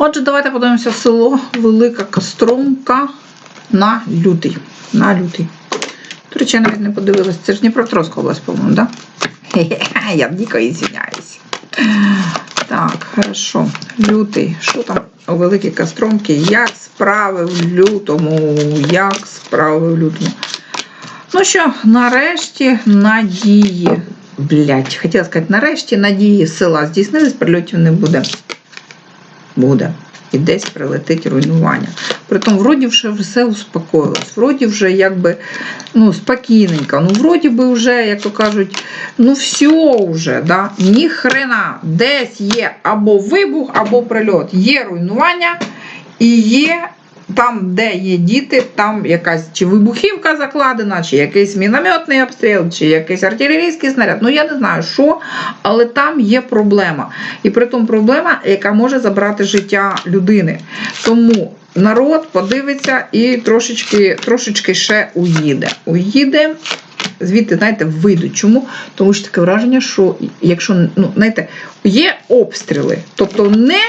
Отже, давайте подивимося село Велика Костромка на лютий. На лютий. До речі, я навіть не подивилась. Це ж Дніпропетровська область, по-моєму, так? Я дико извиняюсь. Так, хорошо. Лютий. Що там у Великій Костромці? Як справи в лютому? Як справи в лютому? Ну що, нарешті надії. Блять, хотіла сказати, нарешті надії села здійснились, прильотів не буде. Буде. І десь прилетить руйнування. Притом, вроді вже все успокоїлось, вроді вже якби ну, спокійненько. Ну, вроді би вже, як то кажуть, ну все вже, да? ні хрена, десь є або вибух, або прильот. Є руйнування і є там, де є діти, там якась чи вибухівка закладена, чи якийсь мінометний обстріл, чи якийсь артилерійський снаряд. Ну я не знаю що, але там є проблема. І при тому проблема, яка може забрати життя людини. Тому народ подивиться і трошечки, трошечки ще уїде. Уїде. Звідти, знаєте, вийдуть. Чому? Тому що таке враження, що якщо ну, знаєте, є обстріли, тобто не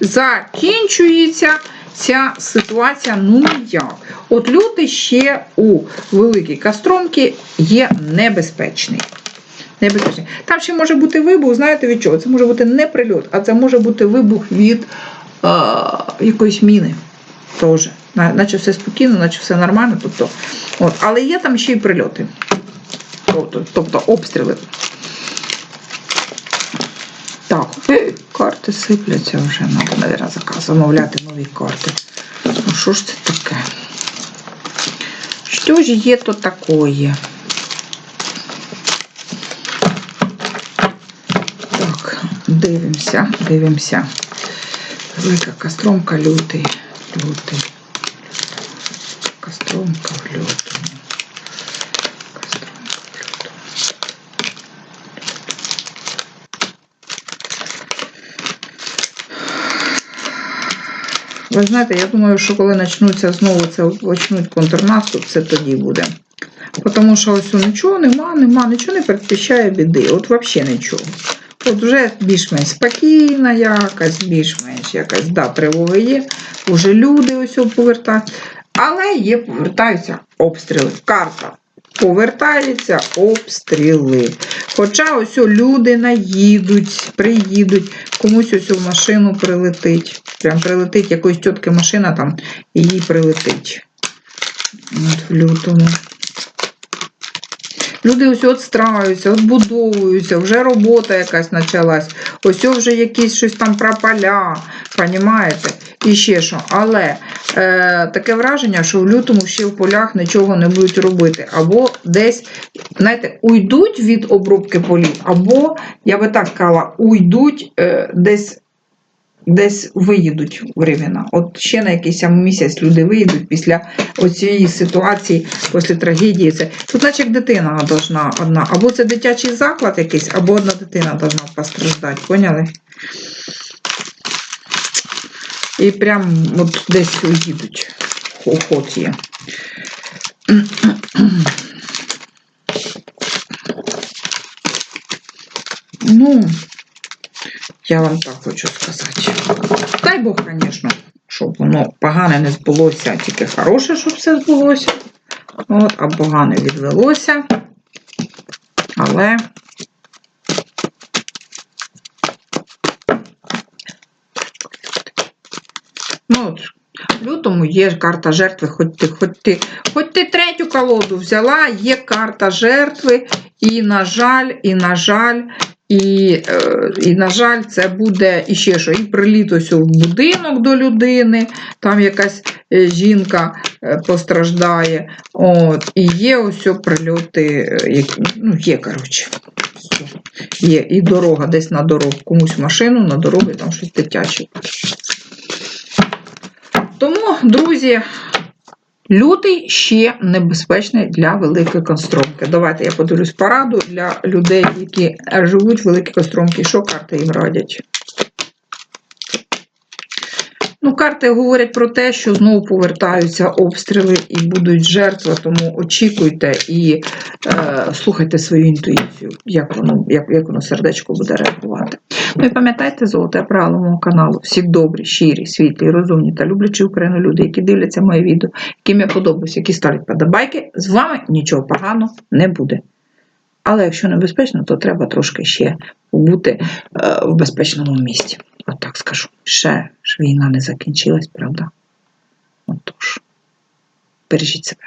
закінчується ця ситуація ну ніяк. От люди ще у Великій Кастромці є небезпечний. Небезпечний. Там ще може бути вибух, знаєте від чого? Це може бути не прильот, а це може бути вибух від е, якоїсь міни. Теж. Наче все спокійно, наче все нормально. Тобто, от. Але є там ще й прильоти. Тобто, тобто обстріли. Так, карти сипляться вже. Треба, мабуть, заказ замовляти нові карти. Ну що ж це таке? Що ж є то такое? Так, дивимося, дивимося. Велика костромка лютий. Лютий. Костромка в лютому. Ви знаєте, я думаю, що коли почнуться знову це почнуть контрнаступ, це тоді буде. Тому що ось нічого нема, нема, нічого не передбачає біди. От взагалі нічого. От вже більш-менш спокійна якась, більш-менш якась, да, тривога є. Уже люди ось повертаються. Але є, повертаються обстріли. Карта. Повертаються обстріли. Хоча ось люди наїдуть, приїдуть, комусь ось в машину прилетить. Прям прилетить якоїсь тітки машина там і їй прилетить. От в лютому. Люди ось отстраюються, відбудовуються, вже робота якась почалась. Ось вже якісь щось там пропаля, понімаєте? І ще що. Але е, таке враження, що в лютому ще в полях нічого не будуть робити. Або десь, знаєте, уйдуть від обробки полів, або, я би так сказала, уйдуть е, десь. Десь виїдуть временно. От ще на якийсь місяць люди виїдуть після цієї ситуації, після трагедії. Це тут, наче як дитина должна одна. Або це дитячий заклад якийсь, або одна дитина должна постраждати. Поняли? І прям от десь уїдуть. Охот є. Ну, я вам так хочу сказати. Дай Бог, звісно, щоб воно погане не збулося, тільки хороше, щоб все збулося. От, а погане відвелося. Але. Ну, от, в лютому є карта жертви, хоч ти, хоч ти, хоч ти третю колоду взяла, є карта жертви, і, на жаль, і, на жаль, і, е, і, на жаль, це буде іще що. І приліт в будинок до людини, там якась е, жінка е, постраждає. От, І є ось прильоти, ну, є, коротше. Є і дорога, десь на дорогу, комусь машину, на дорогу, там щось дитяче. Тому, друзі, лютий ще небезпечний для великої констромки. Давайте я подивлюсь пораду для людей, які живуть в великій констромці. Що карти їм радять? Ну, карти говорять про те, що знову повертаються обстріли і будуть жертви, тому очікуйте і е, слухайте свою інтуїцію, як воно, як, як воно сердечко буде реагувати. Ну і пам'ятайте золоте правило мого каналу. Всі добрі, щирі, світлі, розумні та люблячі Україну люди, які дивляться моє відео, яким я подобаюся, які ставлять подобайки, з вами нічого поганого не буде. Але якщо небезпечно, то треба трошки ще бути е, в безпечному місці. От так скажу. Ще ж війна не закінчилась, правда? Отож, бережіть себе.